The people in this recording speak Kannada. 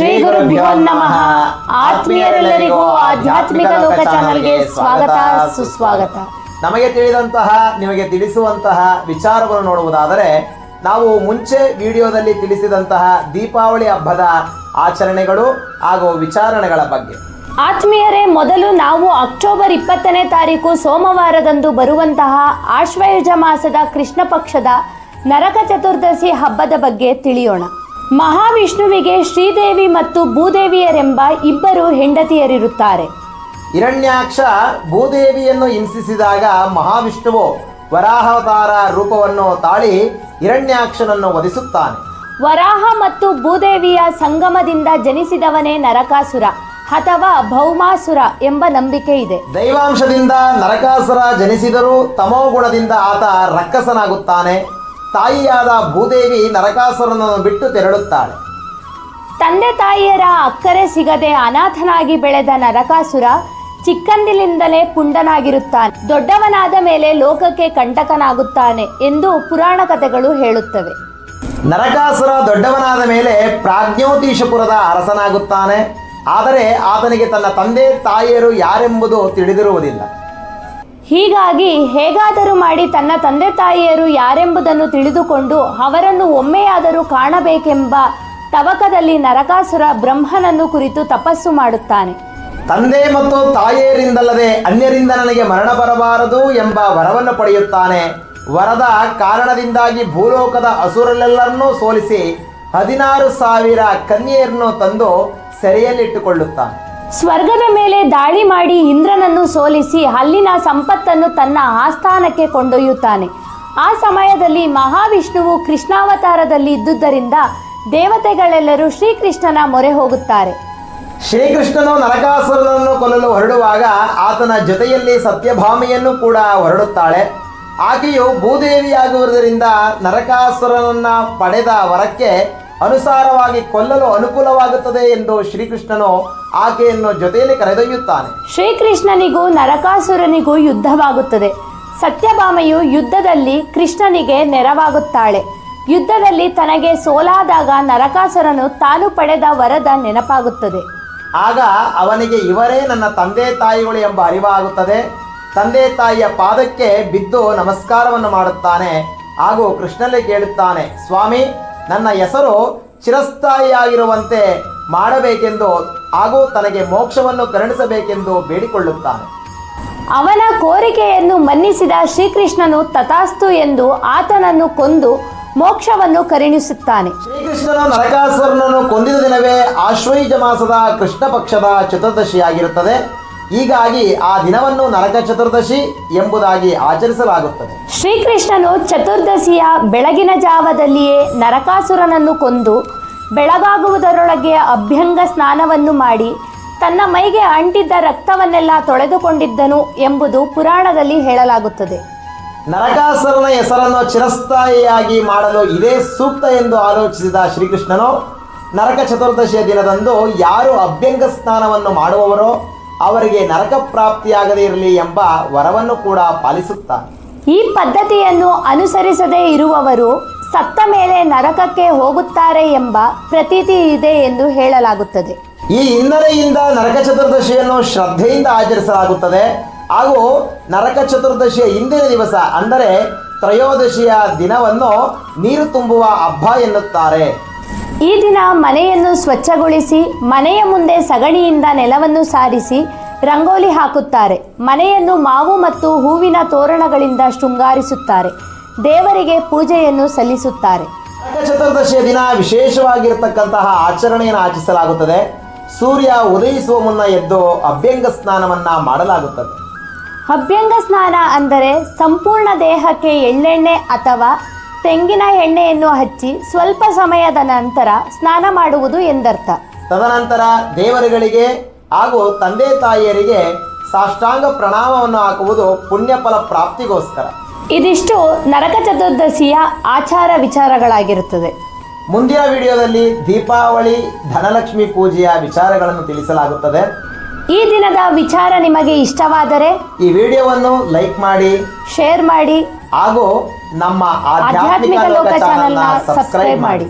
ಶ್ರೀ ಗುರುಭ್ಯೋ ನಮಃ. ಆತ್ಮೀಯರೆಲ್ಲರಿಗೂ ಆಧ್ಯಾತ್ಮಿಕ ಲೋಕ ಚಾನಲ್ಗೆ ಸ್ವಾಗತ. ಸುಸ್ವಾಗತ. ನಮಗೆ ತಿಳಿದಂತಹ ನಿಮಗೆ ತಿಳಿಸುವಂತಹ ವಿಚಾರಗಳು ನೋಡುವುದಾದರೆ ನಾವು ಮುಂಚೆ ವಿಡಿಯೋದಲ್ಲಿ ತಿಳಿಸಿದಂತಹ ದೀಪಾವಳಿ ಹಬ್ಬದ ಆಚರಣೆಗಳು ಹಾಗೂ ವಿಚಾರಣೆಗಳ ಬಗ್ಗೆ. ಆತ್ಮೀಯರೇ ಮೊದಲು ನಾವು ಅಕ್ಟೋಬರ್ ಇಪ್ಪತ್ತನೇ ತಾರೀಕು ಸೋಮವಾರದಂದು ಬರುವಂತಹ ಆಶ್ವಯುಜ ಮಾಸದ ಕೃಷ್ಣ ಪಕ್ಷದ ನರಕ ಚತುರ್ದಶಿ ಹಬ್ಬದ ಬಗ್ಗೆ ತಿಳಿಯೋಣ. ಮಹಾವಿಷ್ಣುವಿಗೆ ಶ್ರೀದೇವಿ ಮತ್ತು ಭೂದೇವಿಯರೆಂಬ ಇಬ್ಬರು ಹೆಂಡತಿಯರಿರುತ್ತಾರೆ. ಹಿರಣ್ಯಾಕ್ಷ ಭೂದೇವಿಯನ್ನು ಹಿಂಸಿಸಿದಾಗ ಮಹಾವಿಷ್ಣುವು ವರಾಹಾವತಾರ ರೂಪವನ್ನು ತಾಳಿ ಹಿರಣ್ಯಾಕ್ಷನನ್ನು ವಧಿಸುತ್ತಾನೆ. ವರಾಹ ಮತ್ತು ಭೂದೇವಿಯ ಸಂಗಮದಿಂದ ಜನಿಸಿದವನೇ ನರಕಾಸುರ ಅಥವಾ ಭೌಮಾಸುರ ಎಂಬ ನಂಬಿಕೆ ಇದೆ. ದೈವಾಂಶದಿಂದ ನರಕಾಸುರ ಜನಿಸಿದರೂ ತಮೋಗುಣದಿಂದ ಆತ ರಕ್ಕಸನಾಗುತ್ತಾನೆ. ತಾಯಿಯಾದ ಭೂದೇವಿ ನರಕಾಸುರನನ್ನು ಬಿಟ್ಟು ತೆರಳುತ್ತಾಳೆ. ತಂದೆ ತಾಯಿಯರ ಅಕ್ಕರೆ ಸಿಗದೆ ಅನಾಥನಾಗಿ ಬೆಳೆದ ನರಕಾಸುರ ಚಿಕ್ಕಂದಿನಿಂದಲೇ ಪುಂಡನಾಗಿರುತ್ತಾನೆ. ದೊಡ್ಡವನಾದ ಮೇಲೆ ಲೋಕಕ್ಕೆ ಕಂಟಕನಾಗುತ್ತಾನೆ ಎಂದು ಪುರಾಣ ಕಥೆಗಳು ಹೇಳುತ್ತವೆ. ನರಕಾಸುರ ದೊಡ್ಡವನಾದ ಮೇಲೆ ಪ್ರಾಜ್ಞೋತೀಶಪುರದ ಅರಸನಾಗುತ್ತಾನೆ. ಆದರೆ ಆತನಿಗೆ ತನ್ನ ತಂದೆ ತಾಯಿಯರು ಯಾರೆಂಬುದು ತಿಳಿದಿರುವುದಿಲ್ಲ. ಹೀಗಾಗಿ ಹೇಗಾದರೂ ಮಾಡಿ ತನ್ನ ತಂದೆ ತಾಯಿಯರು ಯಾರೆಂಬುದನ್ನು ತಿಳಿದುಕೊಂಡು ಅವರನ್ನು ಒಮ್ಮೆಯಾದರೂ ಕಾಣಬೇಕೆಂಬ ತವಕದಲ್ಲಿ ನರಕಾಸುರ ಬ್ರಹ್ಮನನ್ನು ಕುರಿತು ತಪಸ್ಸು ಮಾಡುತ್ತಾನೆ. ತಂದೆ ಮತ್ತು ತಾಯಿಯರಿಂದಲ್ಲದೆ ಅನ್ಯರಿಂದ ನನಗೆ ಮರಣ ಬರಬಾರದು ಎಂಬ ವರವನ್ನು ಪಡೆಯುತ್ತಾನೆ. ವರದ ಕಾರಣದಿಂದಾಗಿ ಭೂಲೋಕದ ಅಸುರರೆಲ್ಲರನ್ನೂ ಸೋಲಿಸಿ ಹದಿನಾರು ಸಾವಿರ ಕನ್ಯೆಯರನ್ನು ತಂದು ಸೆರೆಯಲ್ಲಿಟ್ಟುಕೊಳ್ಳುತ್ತಾನೆ. ಸ್ವರ್ಗದ ಮೇಲೆ ದಾಳಿ ಮಾಡಿ ಇಂದ್ರನನ್ನು ಸೋಲಿಸಿ ಅಲ್ಲಿನ ಸಂಪತ್ತನ್ನು ತನ್ನ ಆಸ್ಥಾನಕ್ಕೆ ಕೊಂಡೊಯ್ಯುತ್ತಾನೆ. ಆ ಸಮಯದಲ್ಲಿ ಮಹಾವಿಷ್ಣುವು ಕೃಷ್ಣಾವತಾರದಲ್ಲಿ ಇದ್ದುದರಿಂದ ದೇವತೆಗಳೆಲ್ಲರೂ ಶ್ರೀಕೃಷ್ಣನ ಮೊರೆ ಹೋಗುತ್ತಾರೆ. ಶ್ರೀಕೃಷ್ಣನು ನರಕಾಸುರನನ್ನು ಕೊಲ್ಲಲು ಹೊರಡುವಾಗ ಆತನ ಜೊತೆಯಲ್ಲಿ ಸತ್ಯಭಾಮೆಯನ್ನು ಕೂಡ ಹೊರಡುತ್ತಾಳೆ. ಆಕೆಯು ಭೂದೇವಿಯಾಗುವುದರಿಂದ ನರಕಾಸುರನನ್ನ ಪಡೆದ ವರಕ್ಕೆ ಅನುಸಾರವಾಗಿ ಕೊಲ್ಲಲು ಅನುಕೂಲವಾಗುತ್ತದೆ ಎಂದು ಶ್ರೀಕೃಷ್ಣನು ಆಕೆಯನ್ನು ಜೊತೆಯಲ್ಲಿ ಕರೆದೊಯ್ಯುತ್ತಾನೆ. ಶ್ರೀಕೃಷ್ಣನಿಗೂ ನರಕಾಸುರನಿಗೂ ಯುದ್ಧವಾಗುತ್ತದೆ. ಸತ್ಯಭಾಮೆಯು ಯುದ್ಧದಲ್ಲಿ ಕೃಷ್ಣನಿಗೆ ನೆರವಾಗುತ್ತಾಳೆ. ಯುದ್ಧದಲ್ಲಿ ತನಗೆ ಸೋಲಾದಾಗ ನರಕಾಸುರನು ತಾನು ಪಡೆದ ವರದ ನೆನಪಾಗುತ್ತದೆ. ಆಗ ಅವನಿಗೆ ಇವರೇ ನನ್ನ ತಂದೆ ತಾಯಿಗಳು ಎಂಬ ಅರಿವಾಗುತ್ತದೆ. ತಂದೆ ತಾಯಿಯ ಪಾದಕ್ಕೆ ಬಿದ್ದು ನಮಸ್ಕಾರವನ್ನು ಮಾಡುತ್ತಾನೆ. ಹಾಗೂ ಕೃಷ್ಣನಲ್ಲಿ ಕೇಳುತ್ತಾನೆ ಸ್ವಾಮಿ ನನ್ನ ಹೆಸರು ಚಿರಸ್ಥಾಯಿಯಾಗಿರುವಂತೆ ಮಾಡಬೇಕೆಂದು ಹಾಗೂ ತನಗೆ ಮೋಕ್ಷವನ್ನು ಕರುಣಿಸಬೇಕೆಂದು ಬೇಡಿಕೊಳ್ಳುತ್ತಾನೆ. ಅವನ ಕೋರಿಕೆಯನ್ನು ಮನ್ನಿಸಿದ ಶ್ರೀಕೃಷ್ಣನು ತಥಾಸ್ತು ಎಂದು ಆತನನ್ನು ಕೊಂದು ಮೋಕ್ಷವನ್ನು ಕರುಣಿಸುತ್ತಾನೆ. ಶ್ರೀಕೃಷ್ಣನ ನರಕಾಸುರನನ್ನು ಕೊಂದಿದ ದಿನವೇ ಆಶ್ವಯುಜ ಮಾಸದ ಕೃಷ್ಣ ಪಕ್ಷದ ಚತುರ್ದಶಿಯಾಗಿರುತ್ತದೆ. ಹೀಗಾಗಿ ಆ ದಿನವನ್ನು ನರಕ ಚತುರ್ದಶಿ ಎಂಬುದಾಗಿ ಆಚರಿಸಲಾಗುತ್ತದೆ. ಶ್ರೀಕೃಷ್ಣನು ಚತುರ್ದಶಿಯ ಬೆಳಗಿನ ಜಾವದಲ್ಲಿಯೇ ನರಕಾಸುರನನ್ನು ಕೊಂದು ಬೆಳಗಾಗುವುದರೊಳಗೆ ಅಭ್ಯಂಗ ಸ್ನಾನವನ್ನು ಮಾಡಿ ತನ್ನ ಮೈಗೆ ಅಂಟಿದ್ದ ರಕ್ತವನ್ನೆಲ್ಲ ತೊಳೆದುಕೊಂಡಿದ್ದನು ಎಂಬುದು ಪುರಾಣದಲ್ಲಿ ಹೇಳಲಾಗುತ್ತದೆ. ನರಕಾಸುರನ ಹೆಸರನ್ನು ಚಿರಸ್ಥಾಯಿಯಾಗಿ ಮಾಡಲು ಇದೇ ಸೂಕ್ತ ಎಂದು ಆಲೋಚಿಸಿದ ಶ್ರೀಕೃಷ್ಣನು ನರಕ ಚತುರ್ದಶಿಯ ದಿನದಂದು ಯಾರು ಅಭ್ಯಂಗ ಸ್ನಾನವನ್ನು ಮಾಡುವವರೋ ಅವರಿಗೆ ನರಕ ಪ್ರಾಪ್ತಿಯಾಗದೇ ಇರಲಿ ಎಂಬ ವರವನ್ನು ಕೂಡ ಪಾಲಿಸುತ್ತಾನೆ ಈ ಪದ್ಧತಿಯನ್ನು ಅನುಸರಿಸದೇ ಇರುವವರು ಸತ್ತ ಮೇಲೆ ನರಕಕ್ಕೆ ಹೋಗುತ್ತಾರೆ ಎಂಬ ಪ್ರತೀತಿ ಇದೆ ಎಂದು ಹೇಳಲಾಗುತ್ತದೆ. ಈ ಹಿನ್ನೆಲೆಯಿಂದ ನರಕ ಚತುರ್ದಶಿಯನ್ನು ಶ್ರದ್ಧೆಯಿಂದ ಆಚರಿಸಲಾಗುತ್ತದೆ. ಹಾಗೂ ನರಕ ಚತುರ್ದಶಿಯ ಹಿಂದಿನ ದಿವಸ ಅಂದರೆ ತ್ರಯೋದಶಿಯ ದಿನವನ್ನು ನೀರು ತುಂಬುವ ಹಬ್ಬ ಎನ್ನುತ್ತಾರೆ. ಈ ದಿನ ಮನೆಯನ್ನು ಸ್ವಚ್ಛಗೊಳಿಸಿ ಮನೆಯ ಮುಂದೆ ಸಗಣಿಯಿಂದ ನೆಲವನ್ನು ಸಾರಿಸಿ ರಂಗೋಲಿ ಹಾಕುತ್ತಾರೆ. ಮನೆಯನ್ನು ಮಾವು ಮತ್ತು ಹೂವಿನ ತೋರಣಗಳಿಂದ ಶೃಂಗಾರಿಸುತ್ತಾರೆ. ದೇವರಿಗೆ ಪೂಜೆಯನ್ನು ಸಲ್ಲಿಸುತ್ತಾರೆ. ಚತುರ್ದಶಿಯ ದಿನ ವಿಶೇಷವಾಗಿರತಕ್ಕಂತಹ ಆಚರಣೆಯನ್ನು ಆಚರಿಸಲಾಗುತ್ತದೆ. ಸೂರ್ಯ ಉದಯಿಸುವ ಮುನ್ನ ಎದ್ದು ಅಭ್ಯಂಗ ಸ್ನಾನವನ್ನ ಮಾಡಲಾಗುತ್ತದೆ. ಅಭ್ಯಂಗ ಸ್ನಾನ ಅಂದರೆ ಸಂಪೂರ್ಣ ದೇಹಕ್ಕೆ ಎಳ್ಳೆಣ್ಣೆ ಅಥವಾ ತೆಂಗಿನ ಎಣ್ಣೆಯನ್ನು ಹಚ್ಚಿ ಸ್ವಲ್ಪ ಸಮಯದ ನಂತರ ಸ್ನಾನ ಮಾಡುವುದು ಎಂದರ್ಥ. ತದನಂತರ ದೇವರುಗಳಿಗೆ ಹಾಗೂ ತಂದೆ ತಾಯಿಯರಿಗೆ ಸಾಷ್ಟಾಂಗ ಪ್ರಣಾಮವನ್ನು ಹಾಕುವುದು ಪುಣ್ಯಫಲ ಪ್ರಾಪ್ತಿಗೋಸ್ಕರ. ಇದಿಷ್ಟು ನರಕ ಚತುರ್ದಶಿಯ ಆಚಾರ ವಿಚಾರಗಳಾಗಿರುತ್ತದೆ. ಮುಂದಿನ ವಿಡಿಯೋದಲ್ಲಿ ದೀಪಾವಳಿ ಧನಲಕ್ಷ್ಮಿ ಪೂಜೆಯ ವಿಚಾರಗಳನ್ನು ತಿಳಿಸಲಾಗುತ್ತದೆ. ಈ ದಿನದ ವಿಚಾರ ನಿಮಗೆ ಇಷ್ಟವಾದರೆ ಈ ವಿಡಿಯೋವನ್ನು ಲೈಕ್ ಮಾಡಿ ಶೇರ್ ಮಾಡಿ ಹಾಗೂ ನಮ್ಮ ಆಧ್ಯಾತ್ಮಿಕ ಲೋಕ ಚಾನಲ್ನ ಸಬ್ಸ್ಕ್ರೈಬ್ ಮಾಡಿ.